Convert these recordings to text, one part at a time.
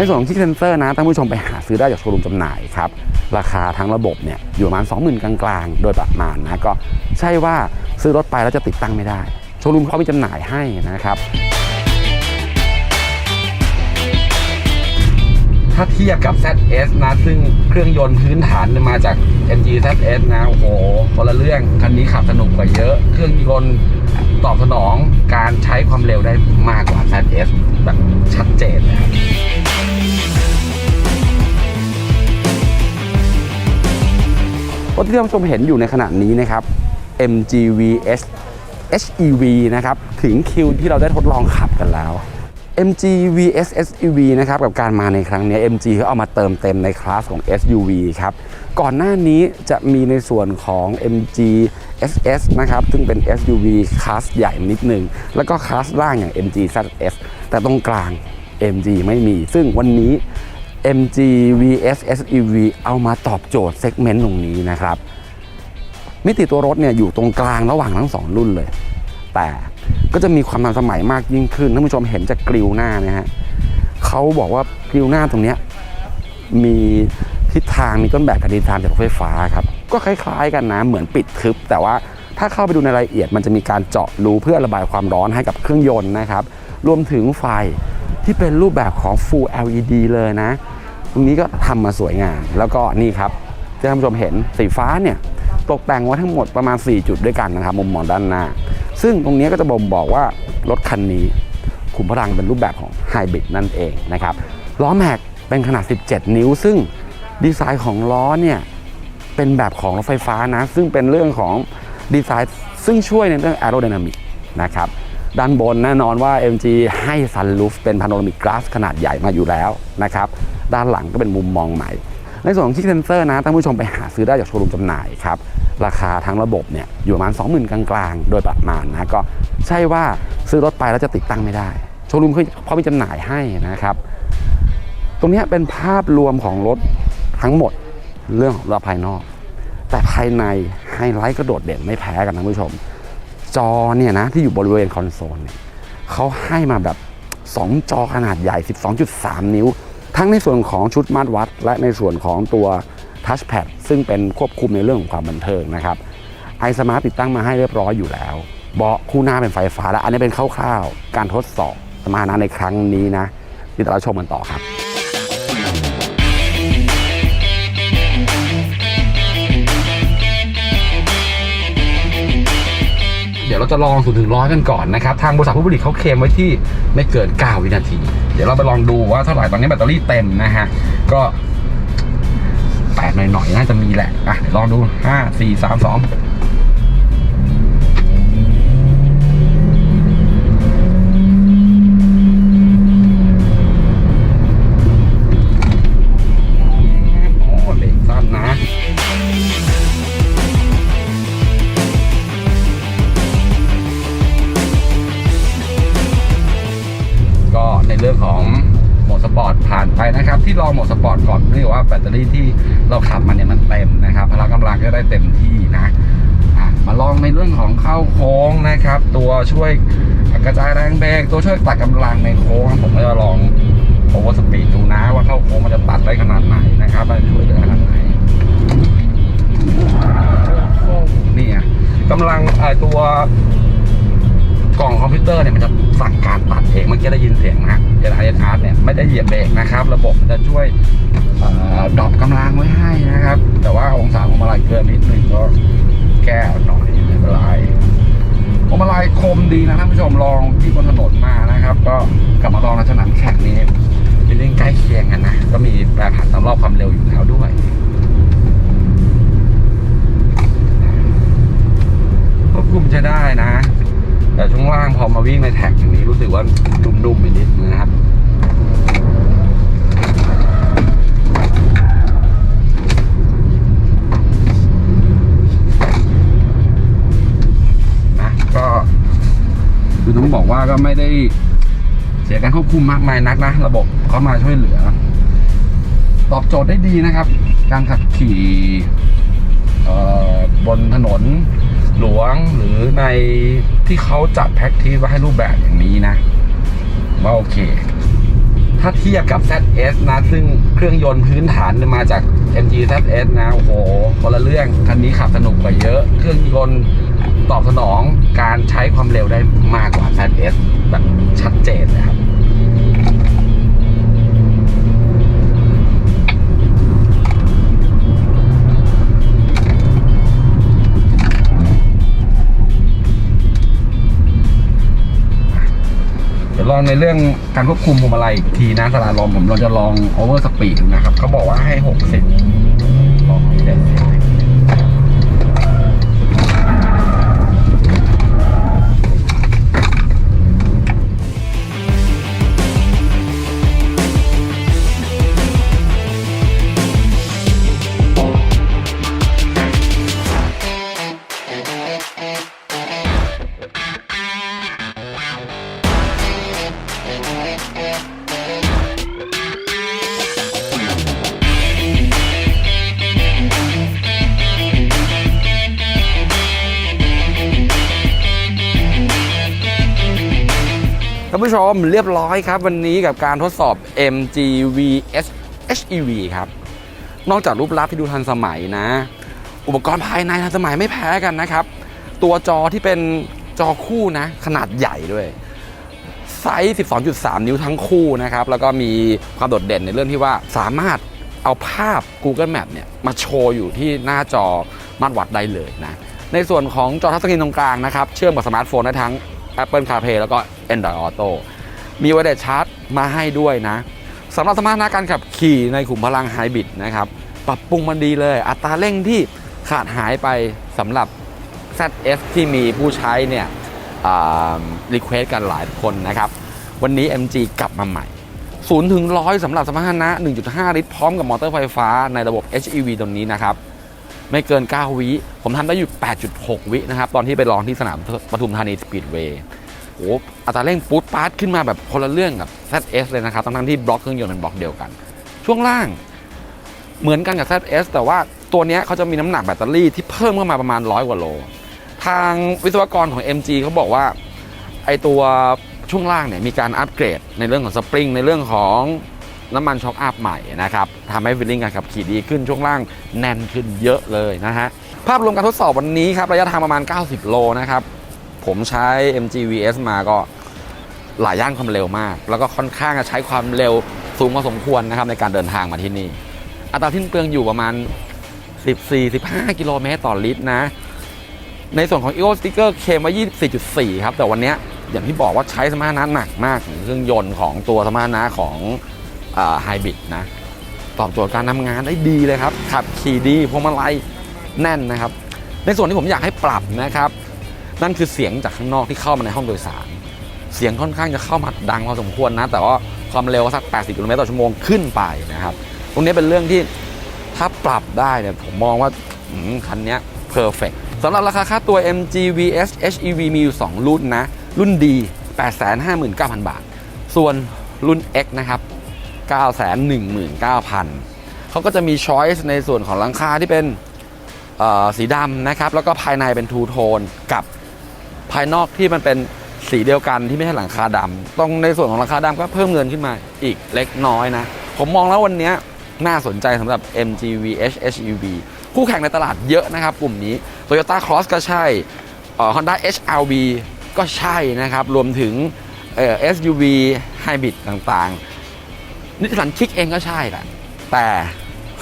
ในส่วนของคิกเซนเซอร์นะท่านผู้ชมไปหาซื้อได้จากโชว์รูมจำหน่ายครับ ราคาทั้งระบบเนี่ยอยู่ประมาณ 20,000 กลางๆ โดยประมาณนะก็ใช่ว่าซื้อรถไปแล้วจะติดตั้งไม่ได้ โชว์รูมเขามีจำหน่ายให้นะครับถ้าเทียบกับ ZS นะ ซึ่งเครื่องยนต์พื้นฐานมาจาก MG ZS นะ โอ้โหคนละเรื่อง คันนี้ขับสนุกกว่าเยอะ เครื่องยนต์ตอบสนองการใช้ความเร็วได้มากกว่า ZS แบบชัดเจนนะครับ รถที่ท่านผู้ชมเห็นอยู่ในขณะนี้นะครับ MGVS HEV นะครับถึงคิวที่เราได้ทดลองขับกันแล้ว MG VS SUV นะครับกับการมาในครั้งนี้ MG เขาเอามาเติมเต็มในคลาสของ SUV ครับก่อนหน้านี้จะมีในส่วนของ MG SS นะครับซึ่งเป็น SUV คลาสใหญ่นิดหนึ่งแล้วก็คลาสล่างอย่าง MG ZS แต่ตรงกลาง MG ไม่มี ซึ่งวันนี้ MG VS SUV เอามาตอบโจทย์เซกเมนต์ตรงนี้นะครับ มิติตัวรถเนี่ยอยู่ตรงกลางระหว่างทั้งสองรุ่นเลย แต่ก็จะมีความทันสมัยมากยิ่งขึ้นท่านผู้ชมเห็นจากกริวหน้านะฮะเขาบอกว่ากริวหน้าตรงนี้มีทิศทางมีต้นแบบกับทิศทางจากรถไฟฟ้าครับ ก็คล้ายๆกันนะเหมือนปิดทึบ แต่ว่าถ้าเข้าไปดูในรายละเอียดมันจะมีการเจาะรูเพื่อระบายความร้อนให้กับเครื่องยนต์นะครับ รวมถึงไฟ ที่เป็นรูปแบบของ Full LED เลยนะ ตรงนี้ก็ทำมาสวยงาม แล้วก็นี่ครับที่ท่านผู้ชมเห็นสีฟ้าเนี่ยตกแต่งไว้ทั้งหมดประมาณ 4 จุดด้วยกันนะครับมุมมองด้านหน้า ซึ่งตรงนี้ก็จะบ่งบอกว่ารถคันนี้ขุมพลังเป็นรูปแบบของไฮบริดนั่นเองนะครับล้อแม็กเป็นขนาด 17 นิ้ว ซึ่งดีไซน์ของล้อเนี่ยเป็นแบบของรถไฟฟ้านะ ซึ่งเป็นเรื่องของดีไซน์ซึ่งช่วยในเรื่อง aerodynamic นะครับ ด้านบนแน่นอนว่า MG ให้ซันลูฟเป็นพาโนรามิกก a าสขนาดใหญ่มาอยู่แล้วนะครับ ด้านหลังก็เป็นมุมมองใหม่ ในส่วนของคิกเซนเซอร์นะท่านผู้ชมไปหาซื้อได้จากโชว์รูมจำหน่ายครับ ราคาทั้งระบบเนี่ยอยู่ประมาณ 20,000 กลางๆ โดยประมาณนะก็ใช่ว่าซื้อรถไปแล้วจะติดตั้งไม่ได้ โชว์รูมเขาเขามีจำหน่ายให้นะครับ ตรงนี้เป็นภาพรวมของรถทั้งหมดเรื่องของรอบภายนอก แต่ภายในไฮไลท์ก็โดดเด่นไม่แพ้กันนะคุณผู้ชม จอเนี่ยนะที่อยู่บริเวณคอนโซลเนี่ยเขาให้มาแบบ 2 จอขนาดใหญ่ 12.3 นิ้ว ทั้งในส่วนของชุดมาตรวัด และในส่วนของตัวทัชแพดซึ่งเป็นควบคุมในเรื่องของความบันเทิงนะครับไอสมาร์ตติดตั้งมาให้เรียบร้อยอยู่แล้วเบาะคู่หน้าเป็นไฟฟ้า และอันนี้เป็นคร่าวๆ การทดสอบสมรรถนะในครั้งนี้นะที่เราชมกันต่อครับ เราจะลองศูนย์ถึงร้อยกันก่อนนะครับ ทางบริษัทผู้ผลิตเขาเคลมไว้ที่ไม่เกิน 9 วินาที เดี๋ยวเราไปลองดูว่าเท่าไหร่ตอนนี้แบตเตอรี่เต็มนะฮะ ก็แปดหน่อยๆน่าจะมีแหละ อะเดี๋ยวลองดู5 4 3 2โรี่ที่เราขับมันเนี่ยมันเต็มนะครับพละกำลังก็ได้เต็มที่นะมาลองในเรื่องของเข้าโค้งนะครับ ตัวช่วยกระจายแรงเบรกตัวช่วยตัดกำลังในโค้ง ผมก็จะลองโอเวอร์สปีดดูนะว่าเข้าโค้งมันจะตัดได้ขนาดไหนนะครับมันช่วยได้ขนาดไหนนี่ไงกำลังตัวกล่องคอมพิวเตอร์เนี่ยมันจะะเอาร์ตเนี่ยไม่ได้เหยียบเบรกนะครับ ระบบมันจะช่วยดรอปกำลังไว้ให้นะครับ แต่ว่าองศาของมาลัยเกินนิดหนึ่งก็แก้หน่อยไม่เป็นไรพวงมาลัยคมดีนะท่านผู้ชมลองที่บนถนนมานะครับ ก็กลับมาลองในสนามแข่งนี้เป็นเรื่องใกล้เคียงกันนะ ก็มีแปรผันตามรอบความเร็วอยู่แล้วด้วยควบคุมจะได้นะ แต่ช่วงล่างพอมาวิ่งในแท็กอย่างนี้รู้สึกว่าดุมๆไปนิดนะครับ ก็ไม่ได้เสียการควบคุมมากมายนักนะ ระบบเข้ามาช่วยเหลือ ตอบโจทย์ได้ดีนะครับ การขับขี่บนถนนหลวงหรือในที่เขาจัดแพ็กทีไว้ให้รูปแบบอย่างนี้นะว่าโอเค ถ้าเทียบกับ ZS นะ ซึ่งเครื่องยนต์พื้นฐานมาจาก MG ZS นะ โอ้โหคนละเรื่อง คันนี้ขับสนุกกว่าเยอะ เครื่องยนต์ ตอบสนองการใช้ความเร็วได้มากกว่า ZS แบบชัดเจนนะครับเดี๋ยวลองในเรื่องการควบคุมพวงมาลัยอีกทีนะสลาลอมผมเราจะลองโอเวอร์สปีดนะครับเขาบอกว่าให้ 60 ท่านผู้ชมเรียบร้อยครับ วันนี้กับการทดสอบ MGVS HEV ครับ นอกจากรูปลักษณ์ที่ดูทันสมัยนะ อุปกรณ์ภายในทันสมัยไม่แพ้กันนะครับ ตัวจอที่เป็นจอคู่นะ ขนาดใหญ่ด้วย ไซส์ 12.3 นิ้วทั้งคู่นะครับ แล้วก็มีความโดดเด่นในเรื่องที่ว่าสามารถเอาภาพ Google Map เนี่ยมาโชว์อยู่ที่หน้าจอมาตรวัดได้เลยนะ ในส่วนของจอทัชสกรีนตรงกลางนะครับ เชื่อมกับสมาร์ทโฟนได้ทั้ง Apple CarPlay แล้วก็ Android Auto มีไวเลสชาร์จมาให้ด้วยนะสำหรับสมรรถนะการขับขี่ในขุมพลังไฮบริดนะครับ ปรับปรุงมันดีเลย อัตราเร่งที่ขาดหายไปสำหรับ ZS ที่มีผู้ใช้เนี่ยรีเควสกันหลายคนนะครับ วันนี้ MG กลับมาใหม่0ถึง100สำหรับสมรรถนะ 1.5 ลิตรพร้อมกับมอเตอร์ไฟฟ้าในระบบ HEV ตรงนี้นะครับ ไม่เกิน 9 วิ ผมทำได้อยู่ 8.6 วินะครับ ตอนที่ไปลองที่สนามปทุมธานีสปีดเวย์โอ้อัตราเร่งปูดปาร์ตขึ้นมาแบบคนละเรื่องกับ ZS เลยนะครับทั้งที่บล็อกเครื่องยนต์เป็นบล็อกเดียวกัน ช่วงล่างเหมือนกันกับ ZS แต่ว่าตัวนี้เขาจะมีน้ำหนักแบตเตอรี่ที่เพิ่มขึ้นมาประมาณ 100 กว่าโล ทางวิศวกรของ MG เขาบอกว่าไอตัวช่วงล่างเนี่ยมีการอัปเกรดในเรื่องของสปริงในเรื่องของ น้ำมันช็อคอัพใหม่นะครับทำให้ฟิลลิ่งการขับขี่ดีขึ้นช่วงล่างแน่นขึ้นเยอะเลยนะฮะภาพรวมการทดสอบวันนี้ครับระยะทางประมาณ 90 โลนะครับผมใช้ MG VS มาก็หลายย่านความเร็วมาก แล้วก็ค่อนข้างจะใช้ความเร็วสูงพอสมควรนะครับในการเดินทางมาที่นี่ อัตราทิ้นเปลืองอยู่ประมาณ 14-15 กิโลเมตรต่อลิตรนะ ในส่วนของ EO Sticker เคมไว้24.4 ครับ แต่วันนี้อย่างที่บอกว่าใช้สมรรถนะหนักมาก เครื่องยนต์ของตัวสมรรถนะของ ไฮบริดนะตอบโจทย์การทำงานได้ดีเลยครับ ขับขี่ดีพวงมาลัยแน่นนะครับ ในส่วนที่ผมอยากให้ปรับนะครับ นั่นคือเสียงจากข้างนอกที่เข้ามาในห้องโดยสาร เสียงค่อนข้างจะเข้ามาดังพอสมควรนะ แต่ว่าความเร็วสัก 80กิโลเมตรต่อชั่วโมงขึ้นไปนะครับ ตรงนี้เป็นเรื่องที่ถ้าปรับได้เนี่ยผมมองว่าคันนี้เพอร์เฟกสำหรับราคาค่าตัว MG VS HEV มีอยู่ 2 รุ่นนะ รุ่นดี859,000 บาท ส่วนรุ่น X นะครับ 919,000เขาก็จะมีช้อยส์ในส่วนของหลังคาที่เป็นสีดำนะครับ แล้วก็ภายในเป็นทูโทนกับภายนอกที่มันเป็นสีเดียวกันที่ไม่ใช่หลังคาดำตรงในส่วนของหลังคาดำก็เพิ่มเงินขึ้นมาอีกเล็กน้อยนะ ผมมองแล้ววันนี้น่าสนใจสำหรับ MG VH HEV คู่แข่งในตลาดเยอะนะครับ กลุ่มนี้ Toyota Cross ก็ใช่ Honda HRV ก็ใช่นะครับ รวมถึง SUV Hybrid ต่างๆ นิสสันคิกเองก็ใช่แหละ แต่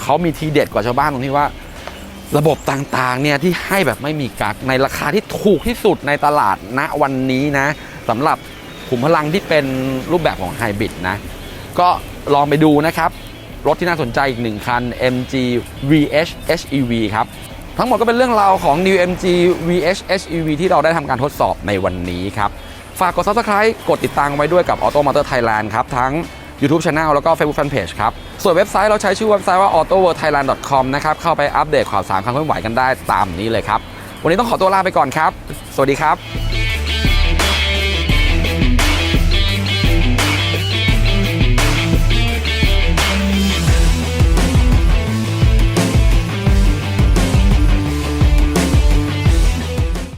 เขามีทีเด็ดกว่าชาวบ้านตรงที่ว่า ระบบต่างๆเนี่ยที่ให้แบบไม่มีกักในราคาที่ถูกที่สุดในตลาดณวันนี้นะสำหรับขุมพลังที่เป็นรูปแบบของไฮบริดนะ ก็ลองไปดูนะครับ รถที่น่าสนใจอีกหนึ่งคัน MG VH HEV ครับ ทั้งหมดก็เป็นเรื่องราวของ New MG VH HEV ที่เราได้ทำการทดสอบในวันนี้ครับ ฝากกด Subscribe กดติดตามไว้ด้วยกับ Auto Motor Thailand ครับ ทั้ง YouTube Channel แล้วก็ Facebook Fanpage ครับ ส่วนเว็บไซต์เราใช้ชื่อเว็บไซต์ว่า autoworldthailand.com นะครับ เข้าไปอัปเดตข่าวสารความเคลื่อนไหวกันได้ตามนี้เลยครับ วันนี้ต้องขอตัวลาไปก่อนครับ สวัสดีครับ